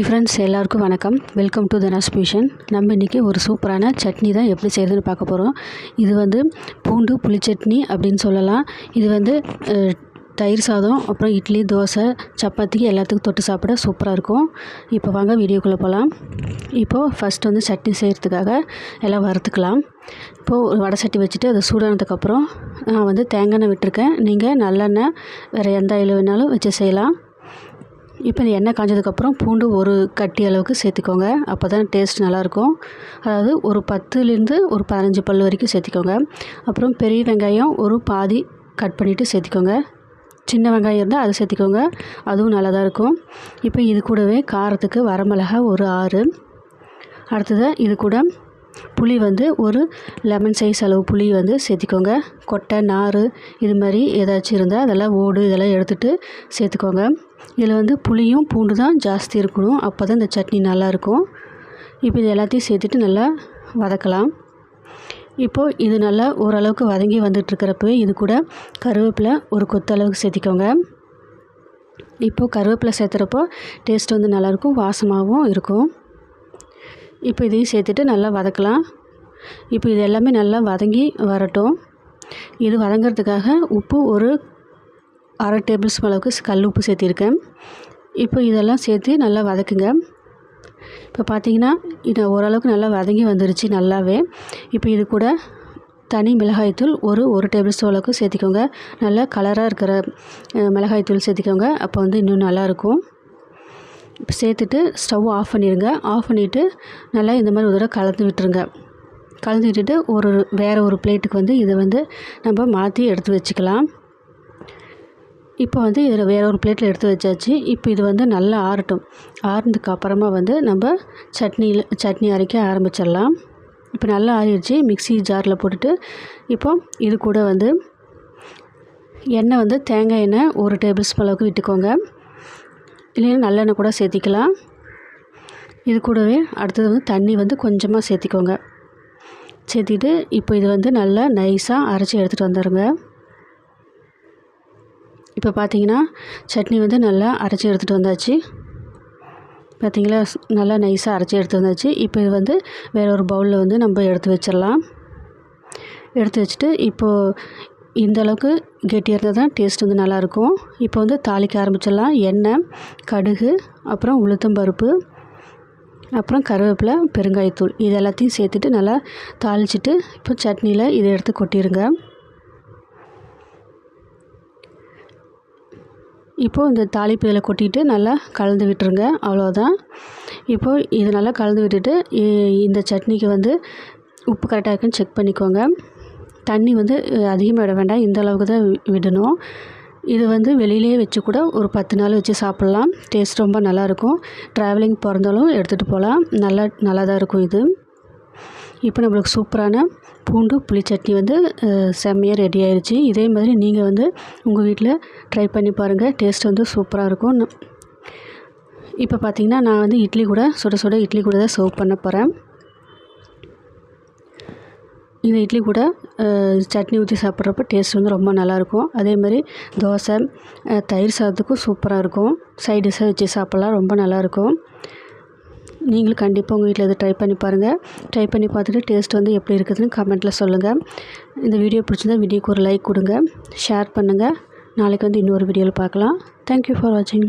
Hi friends எல்லாருக்கும் வணக்கம். Welcome to தனாஸ் fusion நம்ம இன்றைக்கி ஒரு சூப்பரான சட்னி தான் எப்படி செய்கிறதுன்னு பார்க்க போகிறோம் இது வந்து பூண்டு புளி சட்னி அப்படின்னு சொல்லலாம். இது வந்து தயிர் சாதம் அப்புறம் இட்லி தோசை சப்பாத்திக்கு எல்லாத்துக்கும் தொட்டு சாப்பிட சூப்பராக இருக்கும். இப்போ வாங்க வீடியோக்குள்ளே போகலாம் இப்போது ஃபஸ்ட் வந்து சட்னி செய்கிறதுக்காக எல்லாம் வறுத்துக்கலாம். இப்போது ஒரு வடை சட்டி வச்சுட்டு அதை சூடானதுக்கப்புறம் நான் வந்து தேங்காய் எண்ணெய் விட்டுருக்கேன். நீங்கள் நல்லெண்ணெய் வேறு எந்த ஆயில் வேணாலும் வச்சு செய்யலாம். இப்போ இந்த எண்ணெய் காஞ்சதுக்கப்புறம் பூண்டு ஒரு கட்டி அளவுக்கு சேர்த்துக்கோங்க. அப்போ தான் டேஸ்ட் நல்லாயிருக்கும். அதாவது ஒரு பத்துலேருந்து ஒரு பதினஞ்சு பல் வரைக்கும் சேர்த்திக்கோங்க. அப்புறம் பெரிய வெங்காயம் ஒரு பாதி கட் பண்ணிவிட்டு சேர்த்திக்கோங்க. சின்ன வெங்காயம் இருந்தால் அதை சேர்த்திக்கோங்க. அதுவும் நல்லா தான் இருக்கும். இப்போ இது கூடவே காரத்துக்கு வரமிளகா ஒரு ஆறு. அடுத்தது இது கூட புளி வந்து ஒரு லெமன் சைஸ் அளவு புளி வந்து சேர்த்திக்கோங்க. கொட்டை நார் இது மாதிரி ஏதாச்சும் இருந்தால் அதெல்லாம் ஓடு இதெல்லாம் எடுத்துகிட்டு சேர்த்துக்கோங்க. இதில் வந்து புளியும் பூண்டு தான் ஜாஸ்தி இருக்கணும். அப்போ தான் இந்த சட்னி நல்லாயிருக்கும் இப்போ இது எல்லாத்தையும் சேர்த்துட்டு நல்லா வதக்கலாம். இப்போது இது நல்லா ஓரளவுக்கு வதங்கி வந்துட்டுருக்கிறப்பவே இது கூட கருவேப்பிலை ஒரு கொத்தளவுக்கு சேர்த்திக்கோங்க. இப்போது கருவேப்பிலை சேர்த்துறப்போ டேஸ்ட் வந்து நல்லாயிருக்கும் வாசமாகவும் இருக்கும். இப்போ இதையும் சேர்த்துட்டு நல்லா வதக்கலாம். இப்போ இது எல்லாமே நல்லா வதங்கி வரட்டும். இது வதங்கிறதுக்காக உப்பு ஒரு அரை டேபிள் ஸ்பூன் அளவுக்கு கல் உப்பு சேர்த்திருக்கேன். இப்போ இதெல்லாம் சேர்த்து நல்லா வதக்குங்க. இப்போ பார்த்தீங்கன்னா இது ஓரளவுக்கு நல்லா வதங்கி வந்துருச்சு நல்லாவே. இப்போ இது கூட தனி மிளகாய்த்தூள் ஒரு ஒரு டேபிள் ஸ்பூன் அளவுக்கு சேர்த்திக்கோங்க. நல்லா கலராக இருக்கிற மிளகாய்த்தூள் சேர்த்திக்கோங்க. அப்போ வந்து இன்னும் நல்லாயிருக்கும் சேர்த்துட்டு ஸ்டவ் ஆஃப் பண்ணிடுங்க ஆஃப் பண்ணிவிட்டு நல்லா இந்த மாதிரி ஒரு தடவை கலந்து விட்டுருங்க. கலந்து விட்டுட்டு ஒரு வேறு ஒரு பிளேட்டுக்கு வந்து இதை வந்து நம்ம மாற்றி எடுத்து வச்சுக்கலாம். இப்போ வந்து இதில் வேற ஒரு பிளேட்டில் எடுத்து வச்சாச்சு. இப்போ இது வந்து நல்லா ஆறட்டும். ஆறுனதுக்கு அப்புறமா வந்து நம்ம சட்னியில் சட்னி அரைக்க ஆரம்பிச்சிடலாம். இப்போ நல்லா ஆறிடுச்சு. மிக்ஸி ஜாரில் போட்டுட்டு இப்போ இது கூட வந்து எண்ணெய் வந்து தேங்காய் எண்ணெய் ஒரு டேபிள் ஸ்பூன் அளவுக்கு விட்டுக்கோங்க. இல்லைன்னா நல்லெண்ணெய் கூட சேர்த்திக்கலாம். இது கூடவே அடுத்தது வந்து தண்ணி வந்து கொஞ்சமாக சேர்த்திக்கோங்க. சேர்த்திட்டு இப்போ இது வந்து நல்லா நைஸாக அரைச்சி எடுத்துகிட்டு வந்துடுங்க இப்போ பார்த்தீங்கன்னா சட்னி வந்து நல்லா அரைச்சி எடுத்துகிட்டு வந்தாச்சு. பார்த்தீங்களா? நல்லா நைஸாக அரைச்சி எடுத்து வந்தாச்சு. இப்போ இது வந்து வேறு ஒரு பவுலில் வந்து நம்ம எடுத்து வச்சிடலாம். எடுத்து வச்சுட்டு இப்போது இந்த அளவுக்கு கெட்டியாக இருந்தால் தான் டேஸ்ட் வந்து நல்லாயிருக்கும். இப்போ வந்து தாளிக்க ஆரம்பிச்சிடலாம். எண்ணெய் கடுகு அப்புறம் உளுத்தம்பருப்பு அப்புறம் கருவேப்பிலை பெருங்காயத்தூள். இது எல்லாத்தையும் சேர்த்துட்டு நல்லா தாளிச்சிட்டு இப்போ சட்னியில் இதை எடுத்து கொட்டிடுங்க இப்போது இந்த தாளிப்பு இதில் கொட்டிட்டு நல்லா கலந்து விட்டுருங்க. அவ்வளோதான் இப்போது இது நல்லா கலந்து விட்டுட்டு இந்த சட்னிக்கு வந்து உப்பு கரெக்டாக இருக்குன்னு செக் பண்ணிக்கோங்க. தண்ணி வந்து அதிகமாக விட வேண்டாம். இந்த அளவுக்கு தான் விடணும். இது வந்து வெளியிலே வச்சு கூட ஒரு பத்து நாள் வச்சு சாப்பிட்லாம். டேஸ்ட் ரொம்ப நல்லாயிருக்கும் ட்ராவலிங் பிறந்தாலும் எடுத்துகிட்டு போகலாம். நல்லா நல்லா தான் இருக்கும் இது. இப்போ நம்மளுக்கு சூப்பரான பூண்டு புளி சட்னி வந்து செம்மையாக ரெடி ஆயிடுச்சு இதே மாதிரி நீங்கள் வந்து உங்கள் வீட்டில் ட்ரை பண்ணி பாருங்கள் டேஸ்ட் வந்து சூப்பராக இருக்கும். இப்போ பார்த்திங்கன்னா நான் வந்து இட்லி கூட சுட சுட இட்லி கூட தான் சர்வ் பண்ண போகிறேன் இந்த இட்லி கூட சட்னி ஊற்றி சாப்பிட்றப்ப டேஸ்ட் வந்து ரொம்ப நல்லாயிருக்கும். அதே மாதிரி தோசை தயிர் சாதத்துக்கும் சூப்பராக இருக்கும். சைட் டிஷ்ஷாக வச்சு சாப்பிட்லாம் ரொம்ப நல்லாயிருக்கும். நீங்களும் கண்டிப்பாக உங்கள் வீட்டில் இதை ட்ரை பண்ணி பாருங்கள் ட்ரை பண்ணி பார்த்துட்டு டேஸ்ட் வந்து எப்படி இருக்குதுன்னு கமெண்ட்டில் சொல்லுங்கள் இந்த வீடியோ பிடிச்சிருந்தா வீடியோக்கு ஒரு லைக் கொடுங்க. ஷேர் பண்ணுங்கள் நாளைக்கு வந்து இன்னொரு வீடியோவில் பார்க்கலாம். தேங்க்யூ ஃபார் வாட்சிங்